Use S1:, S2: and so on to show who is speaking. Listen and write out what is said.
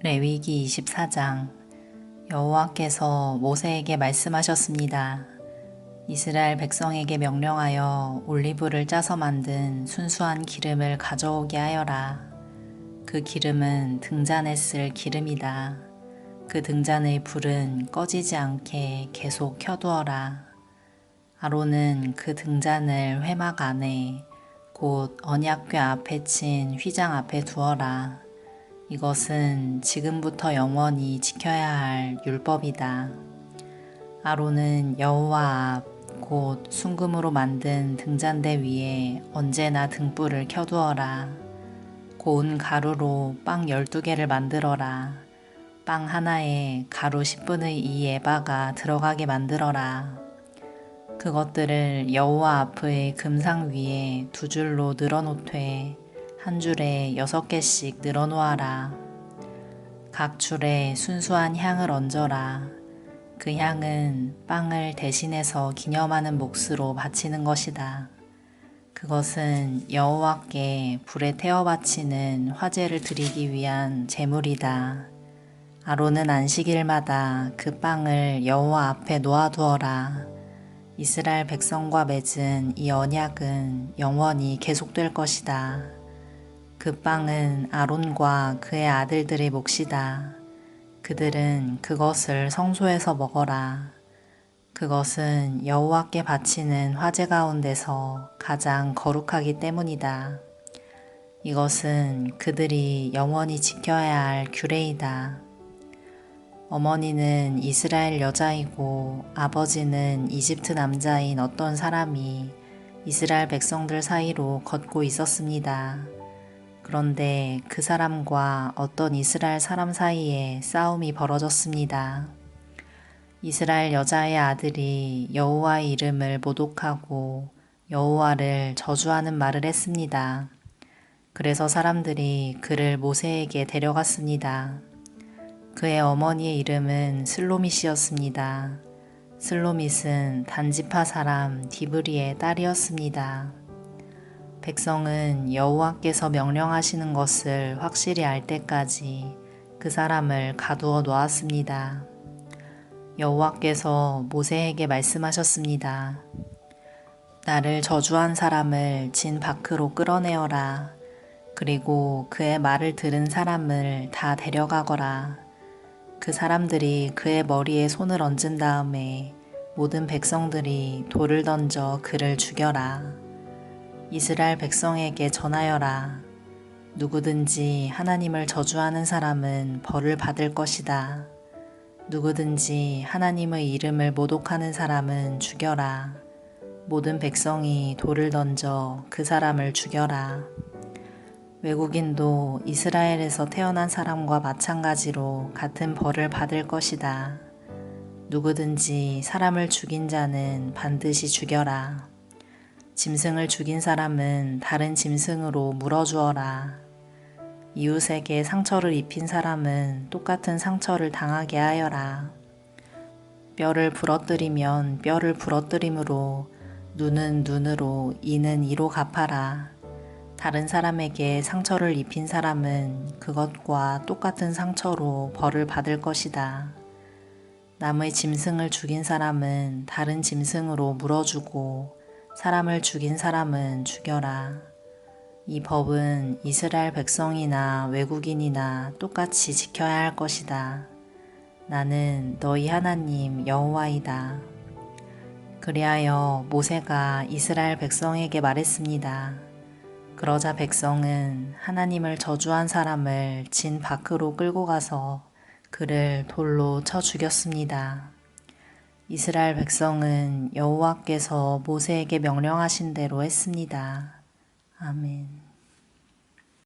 S1: 레위기 24장 여호와께서 모세에게 말씀하셨습니다. 이스라엘 백성에게 명령하여 올리브를 짜서 만든 순수한 기름을 가져오게 하여라. 그 기름은 등잔에 쓸 기름이다. 그 등잔의 불은 꺼지지 않게 계속 켜두어라. 아론은 그 등잔을 회막 안에 곧 언약궤 앞에 친 휘장 앞에 두어라. 이것은 지금부터 영원히 지켜야 할 율법이다. 아론은 여호와 앞곧 순금으로 만든 등잔대 위에 언제나 등불을 켜두어라. 고운 가루로 빵 12개를 만들어라. 빵 하나에 가루 10분의 2 에바가 들어가게 만들어라. 그것들을 여호와 앞의 금상 위에 두 줄로 늘어놓되 한 줄에 여섯 개씩 늘어놓아라. 각 줄에 순수한 향을 얹어라. 그 향은 빵을 대신해서 기념하는 몫으로 바치는 것이다. 그것은 여호와께 불에 태워 바치는 화제를 드리기 위한 제물이다. 아론은 안식일마다 그 빵을 여호와 앞에 놓아두어라. 이스라엘 백성과 맺은 이 언약은 영원히 계속될 것이다. 그 빵은 아론과 그의 아들들의 몫이다. 그들은 그것을 성소에서 먹어라. 그것은 여호와께 바치는 화제 가운데서 가장 거룩하기 때문이다. 이것은 그들이 영원히 지켜야 할 규례이다. 어머니는 이스라엘 여자이고 아버지는 이집트 남자인 어떤 사람이 이스라엘 백성들 사이로 걷고 있었습니다. 그런데 그 사람과 어떤 이스라엘 사람 사이에 싸움이 벌어졌습니다. 이스라엘 여자의 아들이 여호와의 이름을 모독하고 여호와를 저주하는 말을 했습니다. 그래서 사람들이 그를 모세에게 데려갔습니다. 그의 어머니의 이름은 슬로밋이었습니다. 슬로밋은 단지파 사람 디브리의 딸이었습니다. 백성은 여호와께서 명령하시는 것을 확실히 알 때까지 그 사람을 가두어 놓았습니다. 여호와께서 모세에게 말씀하셨습니다. 나를 저주한 사람을 진 밖으로 끌어내어라. 그리고 그의 말을 들은 사람을 다 데려가거라. 그 사람들이 그의 머리에 손을 얹은 다음에 모든 백성들이 돌을 던져 그를 죽여라. 이스라엘 백성에게 전하여라. 누구든지 하나님을 저주하는 사람은 벌을 받을 것이다. 누구든지 하나님의 이름을 모독하는 사람은 죽여라. 모든 백성이 돌을 던져 그 사람을 죽여라. 외국인도 이스라엘에서 태어난 사람과 마찬가지로 같은 벌을 받을 것이다. 누구든지 사람을 죽인 자는 반드시 죽여라. 짐승을 죽인 사람은 다른 짐승으로 물어주어라. 이웃에게 상처를 입힌 사람은 똑같은 상처를 당하게 하여라. 뼈를 부러뜨리면 뼈를 부러뜨림으로 눈은 눈으로 이는 이로 갚아라. 다른 사람에게 상처를 입힌 사람은 그것과 똑같은 상처로 벌을 받을 것이다. 남의 짐승을 죽인 사람은 다른 짐승으로 물어주고 사람을 죽인 사람은 죽여라. 이 법은 이스라엘 백성이나 외국인이나 똑같이 지켜야 할 것이다. 나는 너희 하나님 여호와이다. 그리하여 모세가 이스라엘 백성에게 말했습니다. 그러자 백성은 하나님을 저주한 사람을 진 밖으로 끌고 가서 그를 돌로 쳐 죽였습니다. 이스라엘 백성은 여호와께서 모세에게 명령하신 대로 했습니다. 아멘.